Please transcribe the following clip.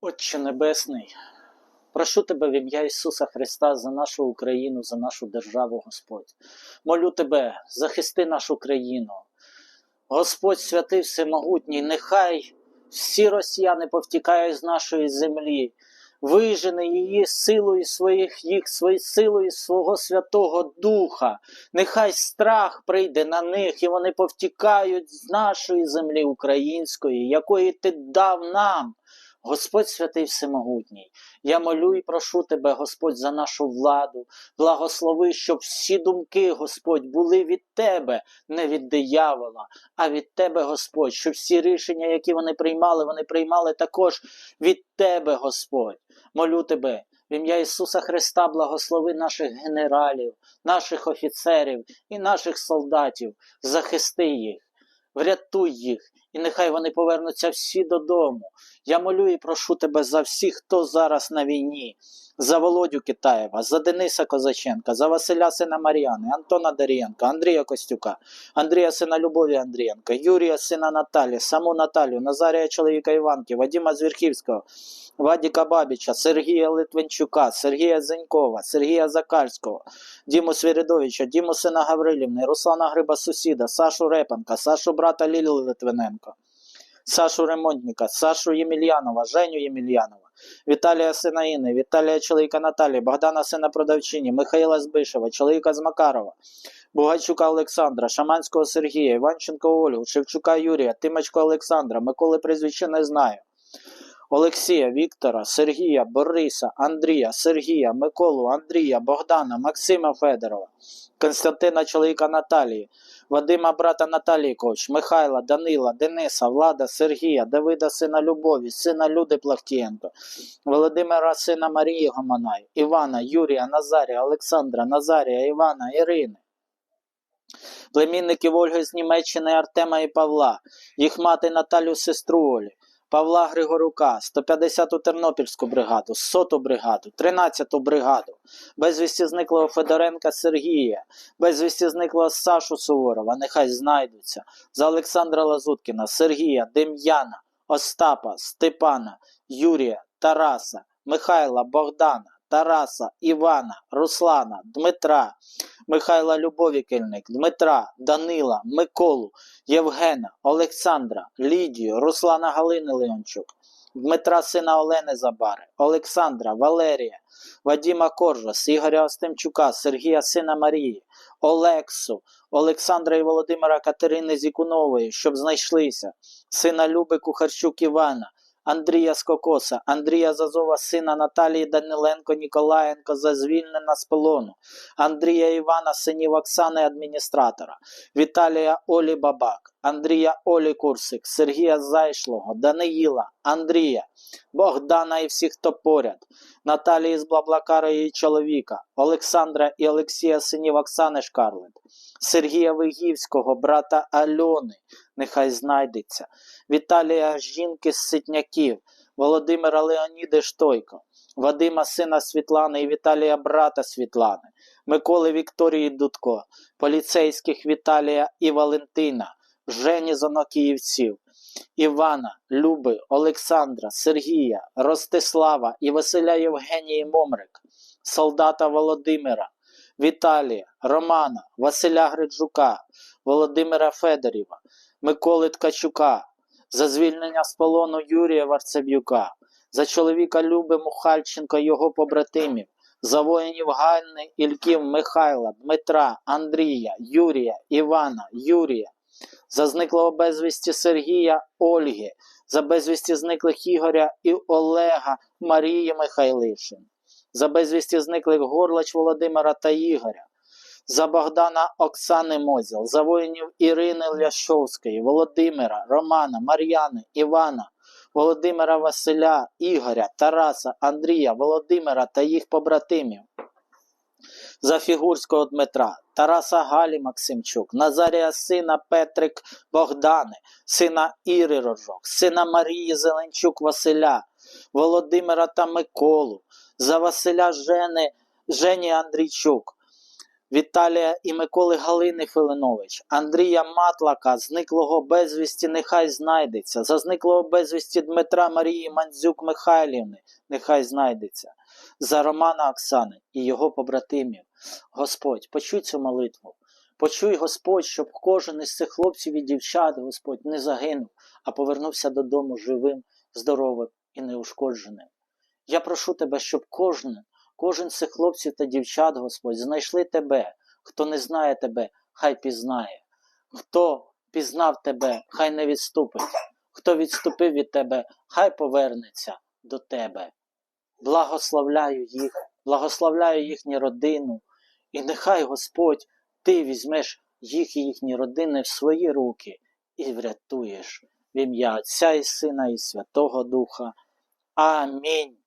Отче Небесний, прошу Тебе в ім'я Ісуса Христа за нашу Україну, за нашу державу, Господь. Молю Тебе, захисти нашу країну. Господь святий Всемогутній, нехай всі росіяни повтікають з нашої землі, вижени її силою своїх їх своєю силою свого Святого Духа. Нехай страх прийде на них, і вони повтікають з нашої землі української, якої ти дав нам. Господь святий Всемогутній, я молю і прошу тебе, Господь, за нашу владу, благослови, щоб всі думки, Господь, були від Тебе, не від диявола, а від Тебе, Господь, щоб всі рішення, які вони приймали, вони приймали також від Тебе, Господь. Молю Тебе. В ім'я Ісуса Христа благослови наших генералів, наших офіцерів і наших солдатів, захисти їх, врятуй їх, і нехай вони повернуться всі додому. Я молю і прошу тебе за всіх, хто зараз на війні, за Володю Китаєва, за Дениса Козаченка, за Василя сина Мар'яни, Антона Дарієнка, Андрія Костюка, Андрія сина Любові Андрієнка, Юрія сина Наталі, саму Наталю, Назарія чоловіка Іванки, Вадима Звірхівського, Вадіка Бабіча, Сергія Литвинчука, Сергія Зенькова, Сергія Закальського, Діму Свіридовича, Діму сина Гаврилівни, Руслана Гриба Сусіда, Сашу Репанка, Сашу брата Лілі Литвиненко. Сашу Ремонтника, Сашу Ємельянова, Женю Ємельянова, Віталія сина Інни, Віталія чоловіка Наталі, Богдана сина продавчині, Михайла Збишева, чоловіка з Макарова, Бугайчука Олександра, Шаманського Сергія, Іванченко Олю, Шевчука Юрія, Тимочко Олександра, Миколи прізвище не знаю. Олексія, Віктора, Сергія, Бориса, Андрія, Сергія, Миколу, Андрія, Богдана, Максима Федорова, Константина чоловіка Наталії, Вадима брата Наталіїкович, Михайла, Данила, Дениса, Влада, Сергія, Давида сина Любові, сина Люди Плахтієнко, Володимира сина Марії Гомонай, Івана, Юрія, Назарія, Олександра, Назарія, Івана, Ірини. Племінників Ольги з Німеччини Артема і Павла, їх мати Наталю сестру Олі, Павла Григорука, 150-ту Тернопільську бригаду, 100-ту бригаду, 13-ту бригаду, безвісті зниклого Федоренка Сергія, безвісті зниклого Сашу Суворова, нехай знайдуться, за Олександра Лазуткіна, Сергія, Дем'яна, Остапа, Степана, Юрія, Тараса, Михайла, Богдана, Тараса, Івана, Руслана, Дмитра, Михайла Любові Кельник, Дмитра, Данила, Миколу, Євгена, Олександра, Лідію, Руслана Галини Леончук, Дмитра сина Олени Забари, Олександра, Валерія, Вадіма Коржас, Ігоря Остемчука, Сергія сина Марії, Олексу, Олександра і Володимира Катерини Зікунової, щоб знайшлися, сина Люби Кухарчук Івана, Андрія Скокоса, Андрія Зазова, сина Наталії Даниленко Ніколаєнко за звільнення з полону, Андрія Івана, синів Оксани адміністратора, Віталія Олі Бабак, Андрія Олі Курсик, Сергія Зайшлого, Даниїла, Андрія, Богдана і всіх, хто поряд, Наталії з Блаблакара її чоловіка, Олександра і Олексія синів Оксани Шкарлет, Сергія Вигівського, брата Альони, нехай знайдеться, Віталія жінки з Ситняків, Володимира Леоніди Штойко, Вадима сина Світлани і Віталія брата Світлани, Миколи Вікторії Дудко, поліцейських Віталія і Валентина, Жені Занокіївців, Івана, Люби, Олександра, Сергія, Ростислава і Василя Євгенії Момрик, солдата Володимира, Віталія, Романа, Василя Гриджука, Володимира Федорєва, Миколи Ткачука, за звільнення з полону Юрія Варцеб'юка, за чоловіка Люби Мухальченко, його побратимів, за воїнів Ганни, Ільків, Михайла, Дмитра, Андрія, Юрія, Івана, Юрія, за зниклого безвісті Сергія, Ольги, за безвісті зниклих Ігоря і Олега Марії Михайлишин, за безвісті зниклих Горлач Володимира та Ігоря, за Богдана Оксани Мозіл, за воїнів Ірини Ляшовської, Володимира, Романа, Мар'яни, Івана, Володимира Василя, Ігоря, Тараса, Андрія, Володимира та їх побратимів. За Фігурського Дмитра, Тараса Галі Максимчук, Назарія сина Петрик Богдани, сина Іри Рожок, сина Марії Зеленчук Василя, Володимира та Миколу, за Василя Жени, Жені Андрійчук, Віталія і Миколи Галини Филинович, Андрія Матлака, зниклого безвісті, нехай знайдеться. За зниклого безвісті Дмитра Марії Мандзюк Михайлівни, нехай знайдеться. За Романа Оксани і його побратимів. Господь, почуй цю молитву. Почуй, Господь, щоб кожен із цих хлопців і дівчат, Господь, не загинув, а повернувся додому живим, здоровим і неушкодженим. Я прошу тебе, щоб кожен, кожен з цих хлопців та дівчат, Господь, знайшли тебе. Хто не знає тебе, хай пізнає. Хто пізнав тебе, хай не відступить. Хто відступив від тебе, хай повернеться до тебе. Благословляю їх, благословляю їхню родину, і нехай Господь, ти візьмеш їх і їхні родини в свої руки і врятуєш в ім'я Отця і Сина і Святого Духа. Амінь.